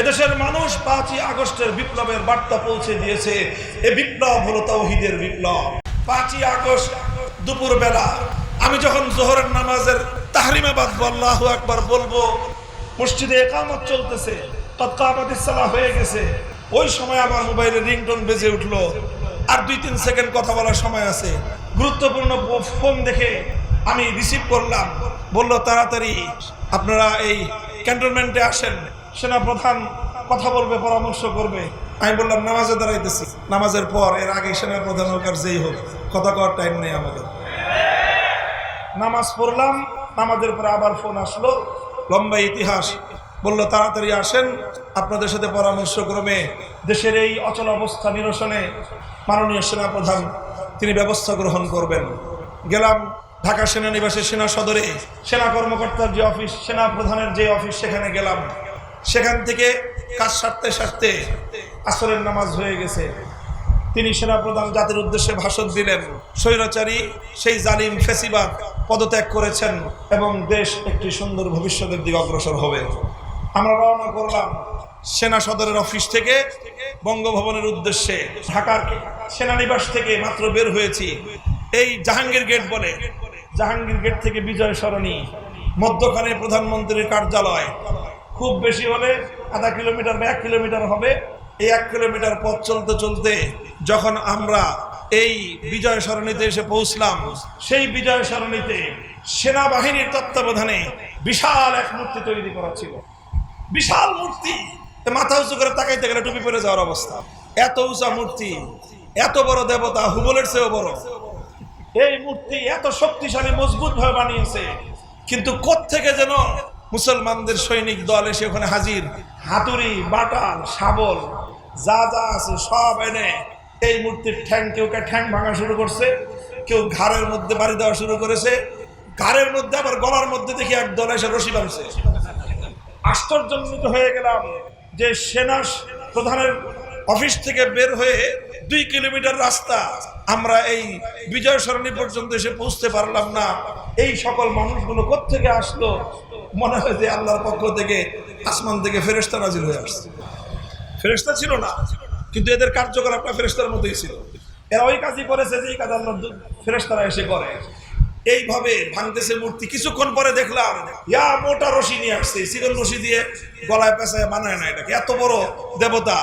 এদেশের মানুষ পাঁচই আগস্টের বিপ্লবের বার্তা পৌঁছে দিয়েছে। এ বিপ্লব হলো তৌহিদের বিপ্লব। পাঁচই আগস্ট দুপুর বেলা আমি যখন জোহরের নামাজের তাহরিমাবাদ আল্লাহ একবার বলব, মসজিদে একামত চলতেছে, তৎকামত ইসালা হয়ে গেছে। ওই সময় আমার মোবাইলে রিংটোন বেজে উঠল। আর দুই তিন সেকেন্ড কথা বলার সময় আছে। গুরুত্বপূর্ণ ফোন দেখে আমি রিসিভ করলাম। বলল, তাড়াতাড়ি, আপনারা এই ক্যান্টনমেন্টে আসেন। সেনাপ্রধান কথা বলবে, পরামর্শ করবে। আমি বললাম, নামাজে দাঁড়াইতেছি। নামাজের পর, এর আগে সেনাপ্রধান হোক আর যেই হোক, কথা কওয়ার টাইম নেই আমাদের। নামাজ পড়লাম, নামাজের পরে আবার ফোন আসলো, লম্বা ইতিহাস। বলল, তাড়াতাড়ি আসেন, আপনাদের সাথে পরামর্শ ক্রমে দেশের এই অচল অবস্থা নিরসনে মাননীয় সেনাপ্রধান, তিনি ব্যবস্থা গ্রহণ করবেন। গেলাম ঢাকা সেনানিবাসের সেনা সদরে। সেনা কর্মকর্তার যে অফিস সেনা প্রধানের যে অফিস সেখানে গেলাম। সেখান থেকে কাজ সারতে সারতে আসরের নামাজ হয়ে গেছে। তিনি সেনাপ্রধান জাতির উদ্দেশ্যে ভাষণ দিলেন, স্বৈরাচারী সেই জালিম ফেসিবাদ পদত্যাগ করেছেন এবং দেশ একটি সুন্দর ভবিষ্যতের দিকে অগ্রসর হবে। আমরা রওনা করলাম সেনা সদরের অফিস থেকে, বঙ্গভবনের উদ্দেশ্যে। ঢাকার সেনানিবাস থেকে মাত্র বের হয়েছি। এই জাহাঙ্গীর গেট বলে। জাহাঙ্গীর গেট থেকে বিজয় সরণি, মধ্যখানে প্রধানমন্ত্রীর কার্যালয়। খুব বেশি হলে আধা কিলোমিটার বা এক কিলোমিটার হবে। এই এক কিলোমিটার পথ চলতে চলতে যখন আমরা এই বিজয় সরণিতে এসে পৌঁছলাম, সেই বিজয় সরণিতে সেনাবাহিনীর তত্ত্বাবধানে বিশাল এক মূর্তি তৈরি করা ছিল। বিশাল মূর্তি! মাথা উঁচু করে তাকাইতে গেলে টুপি পরে যাওয়ার অবস্থা। এত উঁচা মূর্তি, এত বড় দেবতা হুবলের চেয়েও বড়। এই মূর্তি এত শক্তিশালী, মজবুত ভাবে বানিয়েছে, কিন্তু থেকে যেন মুসলমানদের সৈনিক দল এসে ওখানে হাজির। হাতুড়ি বাটাল শাবল, যা যা আছে সব এনে এই মূর্তির ঠ্যাং, কেউ ঠ্যাং ভাঙা শুরু করছে, কেউ ঘাড়ের মধ্যে বাড়ি দেওয়া শুরু করেছে, ঘাড়ের মধ্যে আবার গলার মধ্যে দেখি এক দল এসে রশি বাঁধছে। আশ্চর্যান্বিত হয়ে গেলাম যে সেনা প্রধানের অফিস থেকে বের হয়ে দুই কিলোমিটার রাস্তা আমরা এই বিজয় সরণি পর্যন্ত এসে পৌঁছতে পারলাম না। এই সকল মানুষগুলো কোত্থেকে আসলো? মনে হয় যে আল্লাহর পক্ষ থেকে আসমান থেকে ফেরেস্তা নাজিল হয়ে আসছে। ফেরেস্তা ছিল না, কিন্তু এদের কার্যকলাপটা ফেরেস্তার মতোই ছিল। এরা ওই কাজই করেছে যে এই কাজ আল্লাহ ফেরেস্তারা এসে করে। এইভাবে ভাঙতেছে মূর্তি। কিছুক্ষণ পরে দেখলাম, ইয়া মোটা রশি নিয়ে আসছে। চিকন রশি দিয়ে গলায় পেঁচায় মানায় না এটাকে। এত বড় দেবতা।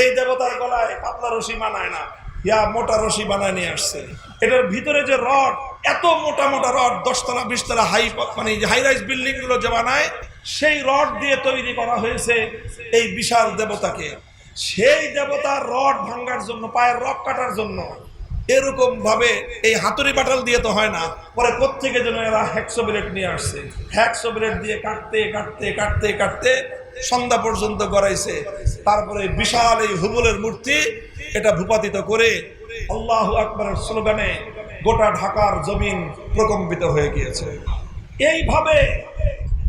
এই দেবতার গলায় পাতলা রশি মানায় না। ইয়া মোটা রশি বানায় নিয়ে আসছে। এটার ভিতরে যে রড, এত মোটা মোটা রড, দশতলা, বিশতলা, হাই মানে হাই রাইজ বিল্ডিংগুলো যে বানায়, সেই রড দিয়ে তৈরি করা হয়েছে এই বিশাল দেবতাকে। সেই দেবতার রড ভাঙ্গার জন্য, পায়ের রক কাটার জন্য এরকম ভাবে এই হাতুড়ি বাটাল দিয়ে তো হয় না, পরে কোত্থেকে যেন এরা হ্যাকসো ব্লেড নিয়ে আসছে। হ্যাকসো ব্লেড দিয়ে কাটতে কাটতে কাটতে কাটতে সন্ধ্যা পর্যন্ত গড়াইছে। তারপরে বিশাল এই হুবলের মূর্তি এটা ভূপাতিত করে আল্লাহ আকবরের স্লোগানে গোটা ঢাকার জমিন প্রকম্পিত হয়ে গিয়েছে। এইভাবে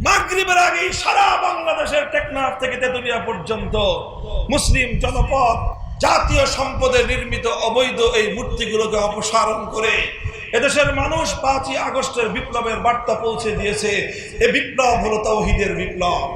মাগরিবের আগেই সারা বাংলাদেশের টেকনাফ থেকে তেতুলিয়া পর্যন্ত মুসলিম জনপদ জাতীয় সম্পদে নির্মিত অবৈধ এই মূর্তিগুলোকে অপসারণ করে এদেশের মানুষ পাঁচই আগস্টের বিপ্লবের বার্তা পৌঁছে দিয়েছে। এ বিপ্লব হলো তৌহিদের বিপ্লব।